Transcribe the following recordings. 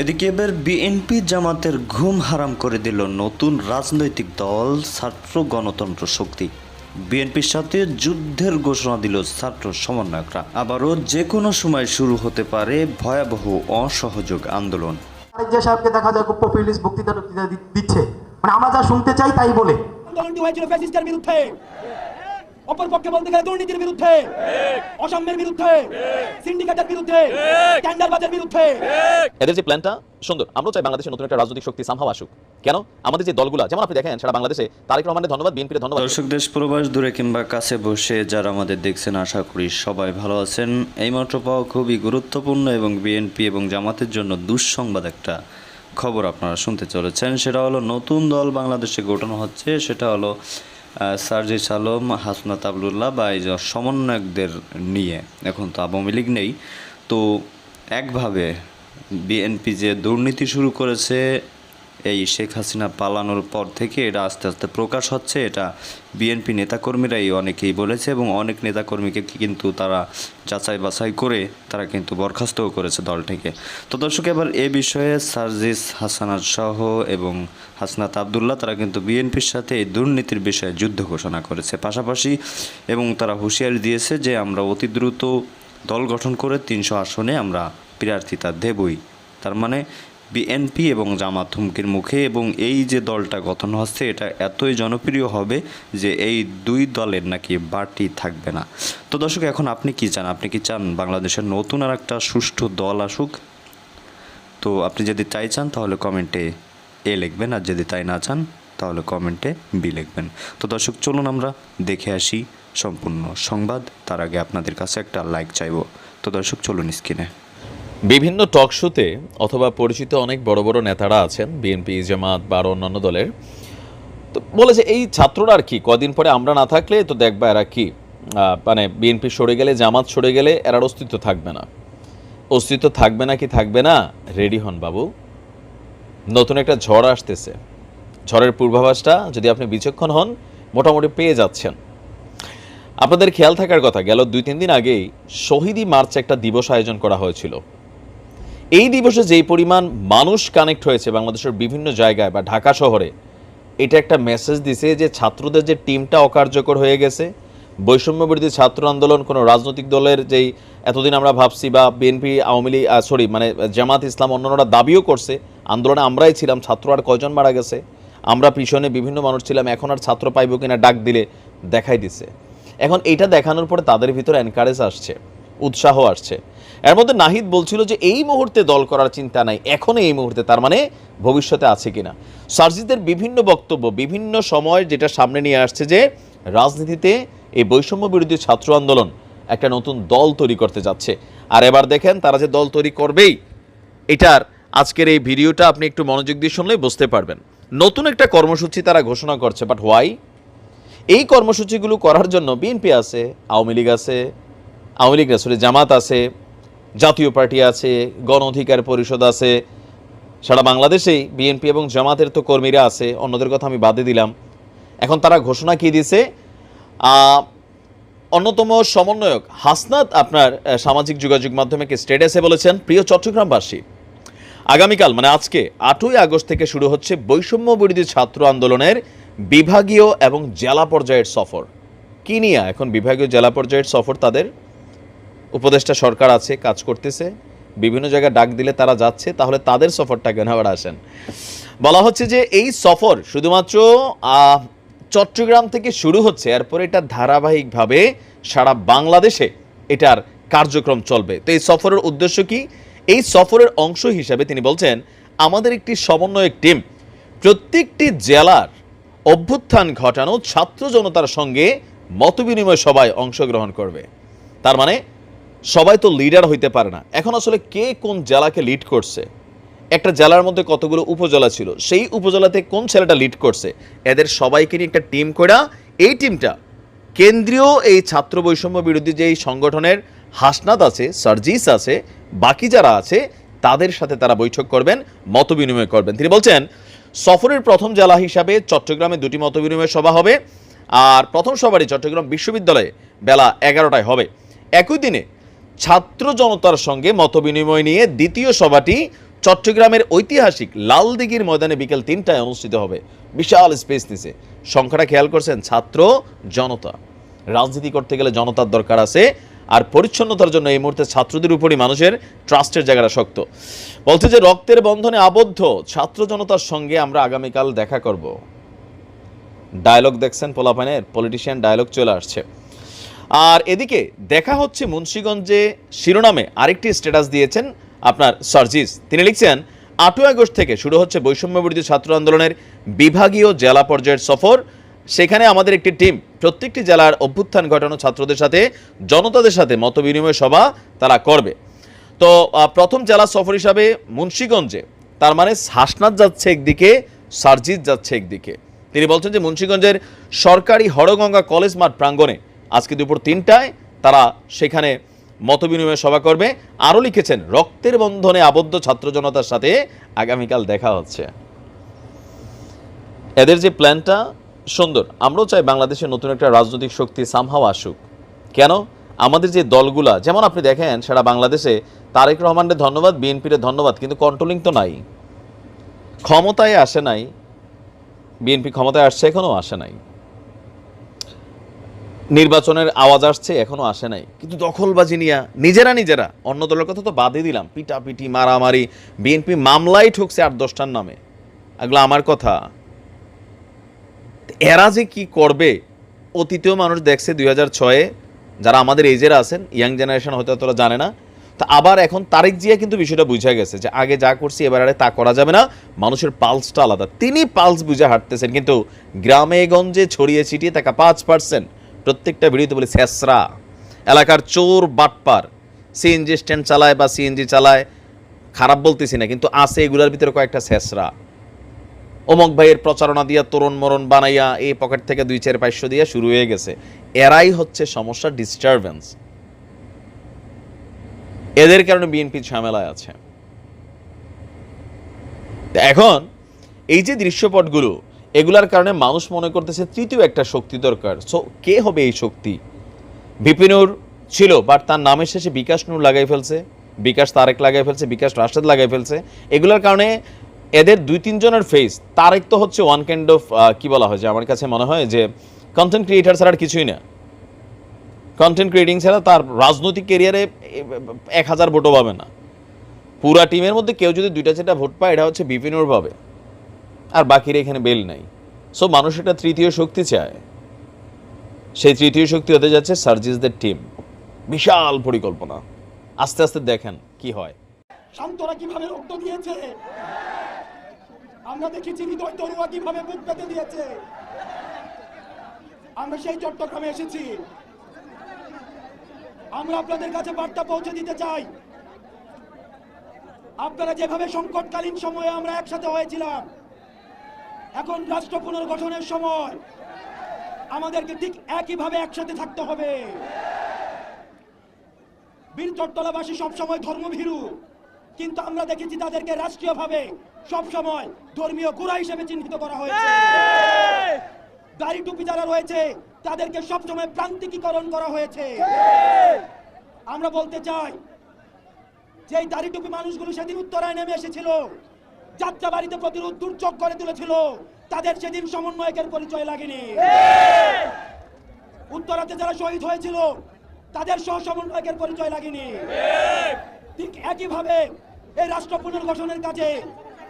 এদিকে এবার বিএনপি জামাতের ঘুম হারাম করে দিল নতুন রাজনৈতিক দল ছাত্র গণতন্ত্র শক্তি। বিএনপির সাথে যুদ্ধের ঘোষণা দিল ছাত্র সমন্বয়করা। আবারও যে কোনো সময় শুরু হতে পারে ভয়াবহ অসহযোগ আন্দোলন। যে সাহেবকে দেখা যায় খুব পপুলিস্ট বক্তৃতা দিচ্ছে। মানে আমরা যা শুনতে চাই তাই বলে। আন্দোলনটি হয়েছিল ফ্যাসিস্টের বিরুদ্ধে। অপর পক্ষে বলতে গেলে দুর্নীতির বিরুদ্ধে। অসাম্যের বিরুদ্ধে। সিন্ডিকেটের বিরুদ্ধে। টেন্ডারবাজের বিরুদ্ধে। এদের যে প্ল্যানটা সুন্দর আমরা চাই বাংলাদেশে নতুন একটা রাজনৈতিক শক্তি সামহাও আসুক। কেন? আমাদের যে দলগুলো যেমন আপনি দেখেন সারা বাংলাদেশে তারেক রহমানের ধন্যবাদ বিএনপির ধন্যবাদ। দর্শক দেশ প্রবাস দূরে কিংবা কাছে বসে যারা আমাদের দেখছেন আশা করি সবাই ভালো আছেন। এইমাত্র পাওয়া খুবই গুরুত্বপূর্ণ এবং বিএনপি এবং জামাতের জন্য দুঃসংবাদ একটা খবর আপনারা শুনতে চলেছেন। সেটা হলো নতুন দল বাংলাদেশে গঠন হচ্ছে সেটা হলো সার্জিস আলম হাসনা তাবলুল্লাহ বা এই সমন্বয়কদের নিয়ে, এখন তো আওয়ামী লীগ নেই, তো একভাবে বিএনপি যে দুর্নীতি শুরু করেছে এই শেখ হাসিনা পালানোর পর থেকে এটা আস্তে আস্তে প্রকাশ হচ্ছে। এটা বিএনপি নেতাকর্মীরাই অনেকেই বলেছে এবং অনেক নেতাকর্মীকে কিন্তু তারা যাচাই বাছাই করে তারা কিন্তু বরখাস্তও করেছে দল থেকে তো দর্শক, এবার এ বিষয়ে সার্জিস হাসানাত সহ এবং হাসনাত আবদুল্লাহ তারা কিন্তু বিএনপির সাথে এই দুর্নীতির বিষয়ে যুদ্ধ ঘোষণা করেছে। পাশাপাশি এবং তারা হুঁশিয়ারি দিয়েছে যে আমরা অতি দ্রুত দল গঠন করে তিনশো আসনে আমরা প্রার্থিতা দেবই। তার মানে বিএনপি এবং জামাত হুমকির মুখে এবং এই যে দলটা গঠন হচ্ছে, এটা এতই জনপ্রিয় হবে যে এই দুই দলের নাকি বাড়তি থাকবে না। তো দর্শক, এখন আপনি কি চান? আপনি কি চান বাংলাদেশের নতুন আর একটা সুষ্ঠু দল আসুক? তো আপনি যদি তাই চান, তাহলে কমেন্টে এ লিখবেন, আর যদি তাই না চান, তাহলে কমেন্টে বি লিখবেন। তো দর্শক, চলুন আমরা দেখে আসি সম্পূর্ণ সংবাদ। তার আগে আপনাদের কাছে একটা লাইক চাইব। তো দর্শক, চলুন স্ক্রিনে। বিভিন্ন টক শোতে অথবা পরিচিত অনেক বড় বড় নেতারা আছেন বিএনপি জামাত বা অন্যান্য দলের। তো বলেছে, এই ছাত্ররা আর কি? কদিন পরে আমরা না থাকলে তো দেখবা এরা কি? মানে বিএনপি সরে গেলে, জামাত সরে গেলে এরার অস্তিত্ব থাকবে না। অস্তিত্ব থাকবে না কি থাকবে না? রেডি হন বাবু। নতুন একটা ঝড় আসতেছে। ঝড়ের পূর্বাভাসটা যদি আপনি বিচক্ষণ হন, মোটামুটি পেয়ে যাচ্ছেন। আপনাদের খেয়াল থাকার কথা, গেল দুই তিন দিন আগেই শহীদি মার্চ একটা দিবস আয়োজন করা হয়েছিল। এই দিবসে যেই পরিমাণ মানুষ কানেক্ট হয়েছে বাংলাদেশের বিভিন্ন জায়গায় বা ঢাকা শহরে, এটা একটা মেসেজ দিছে যে ছাত্রদের যে টিমটা অকার্যকর হয়ে গেছে বৈষম্য বিরোধী ছাত্র আন্দোলন, কোনো রাজনৈতিক দলের যেই এতদিন আমরা ভাবছি বা বিএনপি আওয়ামী লীগ সরি মানে জামাত ইসলাম অন্যান্যরা দাবিও করছে, আন্দোলনে আমরাই ছিলাম, ছাত্র আর কয়জন মারা গেছে, আমরা পিছনে বিভিন্ন মানুষ ছিলাম, এখন আর ছাত্র পাইব কিনা ডাক দিলে দেখাই দিছে। এখন এটা দেখানোর পরে তাদের ভিতরে এনকারেজ আসছে। উৎসাহ আসছে। এর মধ্যে নাহিদ বলছিল যে এই মুহূর্তে দল করার চিন্তা নাই এখন এই মুহূর্তে, তার মানে ভবিষ্যতে আছে কিনা। সার্জিদের বিভিন্ন বক্তব্য, বিভিন্ন সময় যেটা সামনে নিয়ে আসছে যে রাজনীতিতে এই বৈষম্য বিরোধী ছাত্র আন্দোলন একটা নতুন দল তৈরি করতে যাচ্ছে। আর এবার দেখেন তারা যে দল তৈরি করবেই, এটার আজকের এই ভিডিওটা আপনি একটু মনোযোগ দিয়ে শুনলেই বুঝতে পারবেন। নতুন একটা কর্মসূচি তারা ঘোষণা করছে বাট হোয়াই এই কর্মসূচিগুলো করার জন্য বিএনপি আছে, আওয়ামী লীগ আছে আওয়ামী লীগ আসলে জামাত আছে, জাতীয় পার্টি আছে, গণ অধিকার পরিষদ আছে, সারা বাংলাদেশেই বিএনপি এবং জামাতের তো কর্মীরা আছে, অন্যদের কথা আমি বাদে দিলাম। এখন তারা ঘোষণা কি দিছে অন্যতম সমন্বয়ক হাসনাত আপনার সামাজিক যোগাযোগ মাধ্যমে স্টেটাসে বলেছেন, প্রিয় চট্টগ্রামবাসী, আগামীকাল মানে আজকে, আটই আগস্ট থেকে শুরু হচ্ছে বৈষম্য বিরোধী ছাত্র আন্দোলনের বিভাগীয় এবং জেলা পর্যায়ের সফর। কি নিয়ে এখন বিভাগীয় জেলা পর্যায়ের সফর তাদের? উপদেষ্টা সরকার আছে, কাজ করতেছে, বিভিন্ন জায়গায় ডাক দিলে তারা যাচ্ছে, তাহলে তাদের সফরটা কেন আবার আসেন? বলা হচ্ছে যে এই সফর শুধুমাত্র চট্টগ্রাম থেকে শুরু হচ্ছে, এরপরে এটা ধারাবাহিকভাবে সারা বাংলাদেশে এটার কার্যক্রম চলবে। তো এই সফরের উদ্দেশ্য কি? এই সফরের অংশ হিসাবে তিনি বলছেন, আমাদের একটি সমন্বয়ক টিম, প্রত্যেকটি জেলার অভ্যুত্থান ঘটানো ছাত্র জনতার সঙ্গে মতবিনিময় সভায় অংশগ্রহণ করবে। তার মানে সবাই তো লিডার হইতে পারে না। এখন আসলে কে কোন জেলাকে লিড করছে? একটা জেলার মধ্যে কতগুলো উপজেলা ছিল, সেই উপজেলাতে কোন ছেলেটা লিড করছে? এদের সবাইকে নিয়ে একটা টিম করা এই টিমটা কেন্দ্রীয় এই ছাত্র বৈষম্য বিরোধী যে এই সংগঠনের হাসনাত আছে, সার্জিস আছে, বাকি যারা আছে, তাদের সাথে তারা বৈঠক করবেন, মত বিনিময় করবেন। তিনি বলছেন, সফরের প্রথম জেলা হিসাবে চট্টগ্রামে দুটি মত বিনিময় সভা হবে, আর প্রথম সভাটি চট্টগ্রাম বিশ্ববিদ্যালয়ে বেলা এগারোটায় হবে। একই দিনে ছাত্র জনতার সঙ্গে মতবিনিময় নিয়ে দ্বিতীয় সভাটি চট্টগ্রামের ঐতিহাসিক লালদিঘির ময়দানে বিকেল তিনটায় অনুষ্ঠিত হবে। বিশাল স্পেস নিচে। সংখ্যাটা খেয়াল করছেন, ছাত্র জনতা। রাজনীতি করতে গেলে জনতার দরকার আছে, আর পরিচ্ছন্নতার জন্য এই মুহূর্তে ছাত্রদের উপরই মানুষের ট্রাস্টের জায়গাটা শক্ত। বলছে যে, রক্তের বন্ধনে আবদ্ধ। ছাত্র জনতার সঙ্গে আমরা আগামীকাল দেখা করব। ডায়লগ দেখছেন পোলাপানের পলিটিশিয়ান ডায়লগ চলে আসছে। আর এদিকে দেখা হচ্ছে মুন্সীগঞ্জে শিরোনামে আরেকটি স্ট্যাটাস দিয়েছেন আপনার সার্জিস। তিনি লিখছেন, আটই আগস্ট থেকে শুরু হচ্ছে বৈষম্য বিরোধী ছাত্র আন্দোলনের বিভাগীয় জেলা পর্যায়ের সফর। সেখানে আমাদের একটি টিম প্রত্যেকটি জেলার অভ্যুত্থান ঘটানো ছাত্রদের সাথে, জনতাদের সাথে মত বিনিময় সভা তারা করবে। তো প্রথম জেলা সফর হিসাবে মুন্সীগঞ্জে, তার মানে হাসনাত যাচ্ছে একদিকে সার্জিত যাচ্ছে একদিকে। তিনি বলছেন যে, মুন্সীগঞ্জের সরকারি হরগঙ্গা কলেজ মাঠ প্রাঙ্গণে আজকে দুপুর তিনটায় তারা সেখানে মতবিনিময় সভা করবে। আরও লিখেছেন, রক্তের বন্ধনে আবদ্ধ ছাত্র জনতার সাথে আগামীকাল দেখা হচ্ছে। এদের যে প্ল্যানটা, সুন্দর। আমরাও চাই বাংলাদেশে নতুন একটা রাজনৈতিক শক্তি সামহাও আসুক। কেন? আমাদের যে দলগুলা, যেমন আপনি দেখেন, সারা বাংলাদেশে তারেক রহমানের ধন্যবাদ বিএনপির ধন্যবাদ, কিন্তু কন্ট্রোলিং তো নাই। ক্ষমতায় আসে নাই, বিএনপি ক্ষমতায় আসছে এখনও আসে নাই। নির্বাচনের আওয়াজ আসছে, এখনও আসে নাই। কিন্তু দখলবাজি নিয়ে নিজেরা নিজেরা, অন্য দলের কথা তো বাদই দিলাম, পিটাপিটি, মারামারি বিএনপি মামলাই ঠুকছে আট দশটার নামে। এগুলো আমার কথা। এরা যে কি করবে, অতীতেও মানুষ দেখছে দুই হাজার ছয়ে, যারা আমাদের এজের আছেন ইয়াং জেনারেশন হয়তো তোরা জানে না, তা আবার এখন তারেক জিয়া কিন্তু বিষয়টা বুঝা গেছে যে আগে যা করছি এবার আরে তা করা যাবে না, মানুষের পালসটা আলাদা। তিনি পালস বুঝে হাঁটতেছেন, কিন্তু গ্রামে গঞ্জে ছড়িয়ে ছিটিয়ে থাকা পাঁচ পার্সেন্ট প্রত্যেকটা ভিডিওতে বলে স্যাসরা এলাকার চোর বাটপার। সিএনজি স্ট্যান্ড চালায় বা সিএনজি চালায়, খারাপ বলতেছি না, কিন্তু আছে এগুলোর ভিতরে কয়েকটা স্যাসরা অমক ভাইয়ের প্রচারণা দিয়া তরুণ মরণ বানাইয়া এই পকেট থেকে দুই চার পাঁচশো দিয়া শুরু হয়ে গেছে। এরাই হচ্ছে সমস্যা ডিস্টারবেন্স এদের কারণে বিএনপি ঝামেলায় আছে। এখন এই যে দৃশ্যপটগুলো এগুলার কারণে মানুষ মনে করতেছে তৃতীয় একটা শক্তি দরকার। সো কে হবে এই শক্তি? বিপিনুর ছিল বাট তার নামের শেষে বিকাশ নূর লাগাই ফেলছে, বিকাশ তারেক লাগাই ফেলছে, বিকাশ রাশেদ লাগাই ফেলছে। এগুলোর কারণে এদের দুই তিনজনের ফেস তারেক তো হচ্ছে ওয়ান কাইন্ড অফ কি বলা হয় যে আমার কাছে মনে হয় যে কন্টেন্ট ক্রিয়েটার ছাড়া কিছুই না। কন্টেন্ট ক্রিয়েটিং ছাড়া তার রাজনৈতিক কেরিয়ারে এক হাজার ভোটও পাবে না। পুরা টিমের মধ্যে কেউ যদি দুইটা, চারটা ভোট পায়, এটা হচ্ছে বিপিনুর পাবে আর বাকিরা এখানে বেল নাই। সো মানুষ এটা তৃতীয় শক্তি চায়। সেই তৃতীয় শক্তি হতে যাচ্ছে সার্জিসদের টিম বিশাল পরিকল্পনা। আস্তে আস্তে দেখেন কি হয়। শান্তরা কীভাবে রক্ত দিয়েছে? আমরা দেখেছি হৃদয় তরুয়া কীভাবে বুক পেতে দিয়েছে। আমরা সেই চট্টগ্রামে এসেছি। আমরা আপনাদের কাছে বার্তা পৌঁছে দিতে চাই। আপনারা যেভাবে সংকটকালীন সময়ে আমরা একসাথে হয়েছিলাম এখন রাষ্ট্র পুনর্গঠনের সময় আমাদেরকে ঠিক একইভাবে একসাথে থাকতে হবে। বীর চট্টলাবাসী সবসময় ধর্মভীরু কিন্তু আমরা দেখেছি তাদেরকে রাষ্ট্রীয়ভাবে সবসময় ধর্মীয় গোড়া হিসেবে চিহ্নিত করা হয়েছে। দাড়ি টুপি যারা রয়েছে তাদেরকে সবসময় প্রান্তিকীকরণ করা হয়েছে। আমরা বলতে চাই যে দাড়ি টুপি মানুষগুলো সেদিন উত্তরায় নেমে এসেছিল যাত্রা বাড়িতে প্রতিরোধ দুর্যোগ করে তুলেছিল। তাদের সেদিন সমন্বয়কের পরিচয় লাগেনি। উত্তরাতে যারা শহীদ হয়েছিল তাদের সহ সমন্বয়কের পরিচয় লাগেনি। ঠিক। একইভাবে এই রাষ্ট্র পুনর্গঠনের কাজে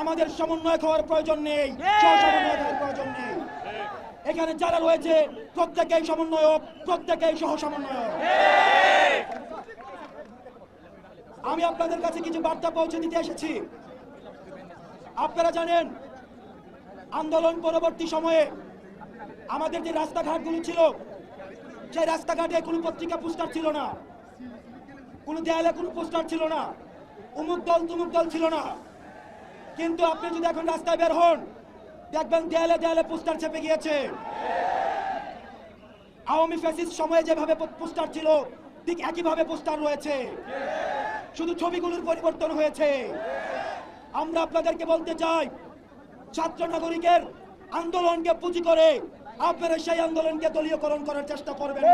আমাদের সমন্বয় হওয়ার প্রয়োজন নেই। সমন্বয় হওয়ার প্রয়োজন নেই। এখানে যারা রয়েছে প্রত্যেকেই সমন্বয়ক প্রত্যেকেই সহ সমন্বয়ক। আমি আপনাদের কাছে কিছু বার্তা পৌঁছে দিতে এসেছি। আপনারা জানেন, আন্দোলন পরবর্তী সময়ে আমাদের যে রাস্তাঘাটগুলো ছিল, সেই রাস্তাঘাটে কোনো পত্রিকা, পোস্টার ছিল না। কোনো দেয়ালে কোনো পোস্টার ছিল না। উমুক দল, তুমুক দল ছিল না। কিন্তু আপনি যদি এখন রাস্তায় বের হন, দেখবেন দেয়ালে দেয়ালে পোস্টার চেপে গিয়েছে। আওয়ামী ফ্যাসিস্ট সময়ে যেভাবে পোস্টার ছিল, ঠিক একইভাবে পোস্টার রয়েছে। শুধু ছবিগুলোর পরিবর্তন হয়েছে। আমরা আপনাদেরকে বলতে চাই, ছাত্র নাগরিকের আন্দোলনকে পুঁজি করে আপনারা সেই আন্দোলনকে দলীয়করণ করার চেষ্টা করবেন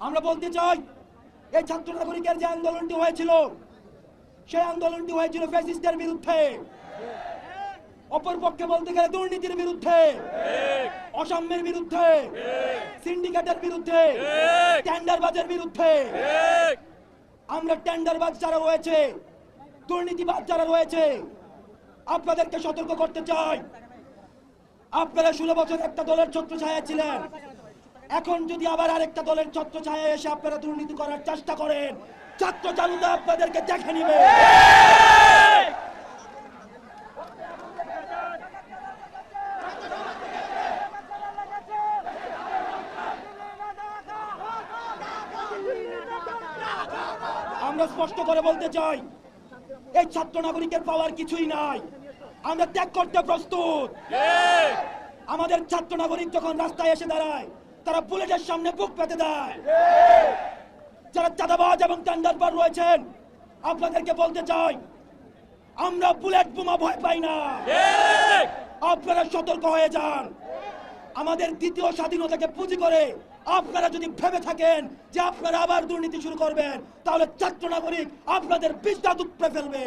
আমরা বলতে চাই, এই ছাত্র নাগরিকের যে আন্দোলনটি হয়েছিল, সেই আন্দোলনটি হয়েছিল ফ্যাসিস্টের বিরুদ্ধে। অপর পক্ষে বলতে গেলে দুর্নীতির বিরুদ্ধে, অসাম্যের বিরুদ্ধে সিন্ডিকেটের বিরুদ্ধে টেন্ডারবাজের বিরুদ্ধে। আমরা টেন্ডারবাজ যারা রয়েছে দুর্নীতিবাজ যারা রয়েছে, আপনাদেরকে সতর্ক করতে চাই। আপনারা ষোলো বছর একটা দলের ছত্র ছায়া ছিলেন। এখন যদি আবার আরেকটা দলের ছত্র ছায়া এসে আপনারা দুর্নীতি করার চেষ্টা করেন, ছাত্র চালুদা আপনাদেরকে দেখে নিবে। আমরা স্পষ্ট করে বলতে চাই এই ছাত্র নাগরিকের পাওয়ার কিছুই নাই। আমরা ত্যাগ করতে প্রস্তুত। আমাদের ছাত্র নাগরিক যখন রাস্তায় এসে দাঁড়ায় তারা বুলেটের সামনে বুক পেতে দেয়। যারা চাঁদাবাজ এবং টেন্ডারবার রয়েছেন আপনাদেরকে বলতে চাই আমরা বুলেট বোমা ভয় পাই না। আপনারা সতর্ক হয়ে যান। আমাদের দ্বিতীয় স্বাধীনতাকে পুঁজি করে আপনারা যদি ভেবে থাকেন যে আপনারা আবার দুর্নীতি শুরু করবেন তাহলে ছাত্র নাগরিক আপনাদের বিস্তার উপড়ে ফেলবে।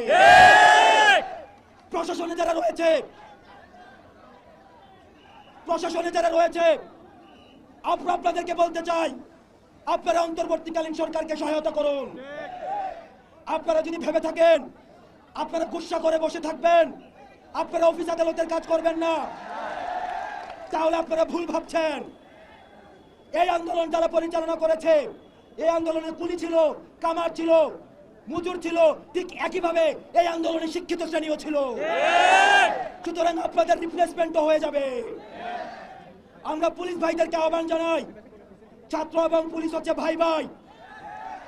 প্রশাসনে যারা রয়েছে প্রশাসনে যারা রয়েছে আমরা আপনাদেরকে বলতে চাই আপনারা অন্তর্বর্তীকালীন সরকারকে সহায়তা করুন। আপনারা যদি ভেবে থাকেন আপনারা গুসা করে বসে থাকবেন আপনারা অফিস আদালতের কাজ করবেন না তাহলে আপনারা ভুল ভাবছেন। এই আন্দোলন যারা পরিচালনা করেছে, এই আন্দোলনে কুলি ছিল, কামার ছিল, মুজুর ছিল, ঠিক একইভাবে এই আন্দোলনে শিক্ষিত শ্রেণীও ছিল। সুতরাং আপনাদের রিপ্লেসমেন্টও হয়ে যাবে। আমরা পুলিশ ভাইদেরকে আহ্বান জানাই, ছাত্র এবং পুলিশ হচ্ছে ভাই ভাই,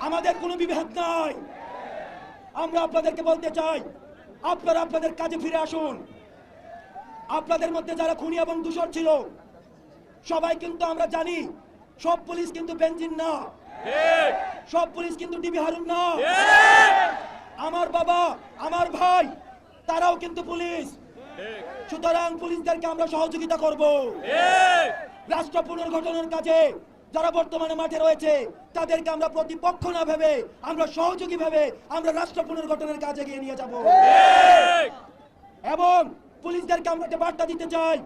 আমাদের কোনো বিভেদ নাই। আমরা আপনাদেরকে বলতে চাই, আপনারা আপনাদের কাজে ফিরে আসুন। আপনাদের মধ্যে যারা খুনি এবং দূষণ ছিল, সবাই কিন্তু আমরা জানি সব পুলিশ কিন্তু বেঞ্জিন না। সব পুলিশ কিন্তু ডিবি হারুন না। আমার বাবা, আমার ভাই, তারাও কিন্তু পুলিশ। সুতরাং পুলিশদেরকে আমরা সহযোগিতা করব। রাষ্ট্র পুনর্গঠনের কাজে যারা বর্তমানে মাঠে রয়েছে, তাদেরকে আমরা প্রতিপক্ষ না ভেবে, আমরা সহযোগী ভেবে আমরা রাষ্ট্র পুনর্গঠনের কাজে এগিয়ে নিয়ে যাব। এবং পুলিশদেরকে আমরা একটা বার্তা দিতে চাই,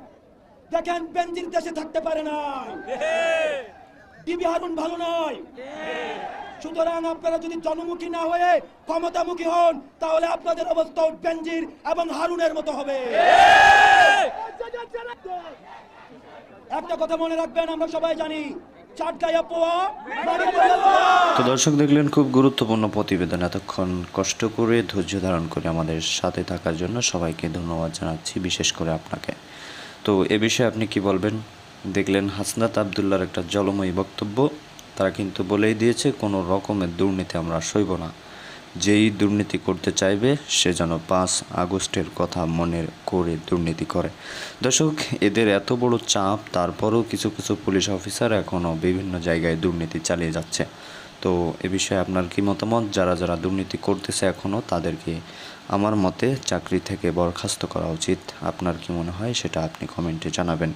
দেখেন বেঞ্জিন দেশে থাকতে পারে না ডিবি হারুন ভালো নয়। সুতরাং আপনারা যদি জনমুখী না হয়ে ক্ষমতামুখী হন, তাহলে আপনাদের অবস্থা বেঞ্জির এবং হারুনের মতো হবে। একটা কথা মনে রাখবেন, আমরা সবাই জানি তো দর্শক দেখলেন, খুব গুরুত্বপূর্ণ প্রতিবেদন। এতক্ষণ কষ্ট করে, ধৈর্য ধারণ করে আমাদের সাথে থাকার জন্য সবাইকে ধন্যবাদ জানাচ্ছি, বিশেষ করে আপনাকে। তো এ বিষয়ে আপনি কি বলবেন? দেখলেন হাসনাত আবদুল্লার একটা জলময়ী বক্তব্য। তারা কিন্তু বলেই দিয়েছে, কোনো রকমের দুর্নীতি আমরা সইব না। যেই দুর্নীতি করতে চাইবে, সে যেন পাঁচ আগস্টের কথা মনে করে দুর্নীতি করে। দর্শক, এদের এত বড় চাপ, তারপরও কিছু কিছু পুলিশ অফিসার এখনও বিভিন্ন জায়গায় দুর্নীতি চালিয়ে যাচ্ছে। তো এ বিষয়ে আপনার কি মতামত? যারা যারা দুর্নীতি করতেছে এখনও তাদেরকে আমার মতে চাকরি থেকে বরখাস্ত করা উচিত। আপনার কি মনে হয়? সেটা আপনি কমেন্টে জানাবেন।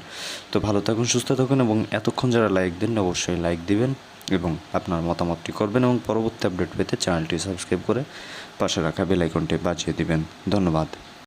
তো ভালো থাকুন, সুস্থ থাকুন এবং এতক্ষণ যারা লাইক দেন অবশ্যই লাইক দিবেন এবং আপনার মতামতটি করবেন এবং পরবর্তী আপডেট পেতে চ্যানেলটি সাবস্ক্রাইব করে পাশে রাখা বেল আইকনটি বাজিয়ে দিবেন। ধন্যবাদ।